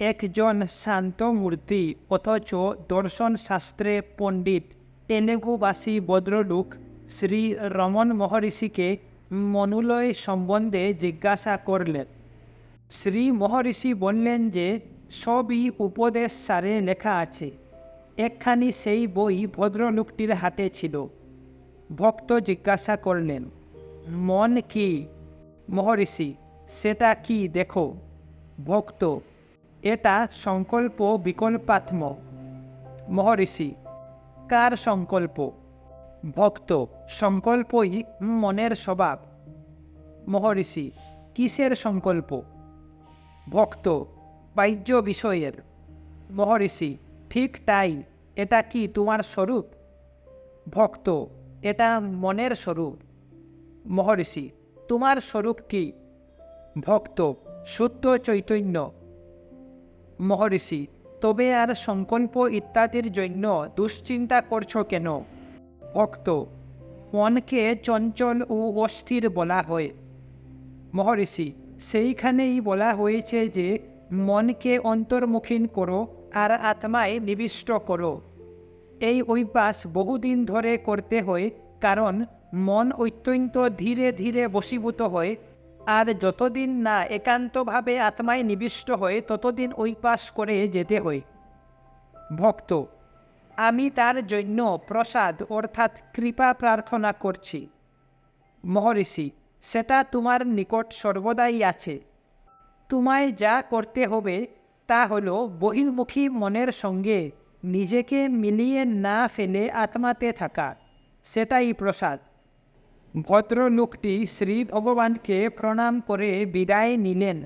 একজন শান্ত মূর্তি অথচ দর্শন শাস্ত্রে পণ্ডিত। তেলেগুবাসী ভদ্রলোক শ্রী রমন মহর্ষিকে মনুলয় সম্বন্ধে জিজ্ঞাসা করলেন। শ্রী মহর্ষি বললেন যে, সবই উপদেশ সারে লেখা আছে। একখানি সেই বই ভদ্রলোকটির হাতে ছিল। ভক্ত জিজ্ঞাসা করলেন, মন কি? মহর্ষি, সেটা কি দেখো? ভক্ত এটা সংকল্প বিকল্পাত্ম। মহর্ষি, কার সংকল্প? ভক্ত, সংকল্পই মনের স্বভাব। মহর্ষি, কিসের সংকল্প? ভক্ত, বাহ্য বিষয়ের। মহর্ষি, ঠিক তাই, এটা কি তোমার স্বরূপ? ভক্ত, এটা মনের স্বরূপ। মহর্ষি, তোমার স্বরূপ কি? ভক্ত শুদ্ধ চৈতন্য। মহর্ষি, তবে আর সংকল্প ইত্যাদির জন্য দুশ্চিন্তা করছ কেন? ভক্ত, মনকে চঞ্চল ও অস্থির বলা হয়। মহর্ষি, সেইখানেই বলা হয়েছে যে, মনকে অন্তর্মুখীন করো আর আত্মায় নিবিষ্ট করো। এই অভ্যাস বহুদিন ধরে করতে হয়, কারণ মন অত্যন্ত ধীরে ধীরে বশীভূত হয় আর যতদিন না একান্তভাবে আত্মায় নিবিষ্ট হয়, ততদিন অভ্যাস করে যেতে হয়। ভক্ত, আমি তার জন্য প্রসাদ, অর্থাৎ কৃপা প্রার্থনা করছি। মহর্ষি, সেটা তোমার নিকট সর্বদাই আছে। তোমায় যা করতে হবে, তা হলো বহির্মুখী মনের সঙ্গে নিজেকে মিলিয়ে না ফেলে আত্মাতে থাকা। সেটাই প্রসাদ। ভদ্রলোকটি শ্রী ভগবানকে প্রণাম করে বিদায় নিলেন।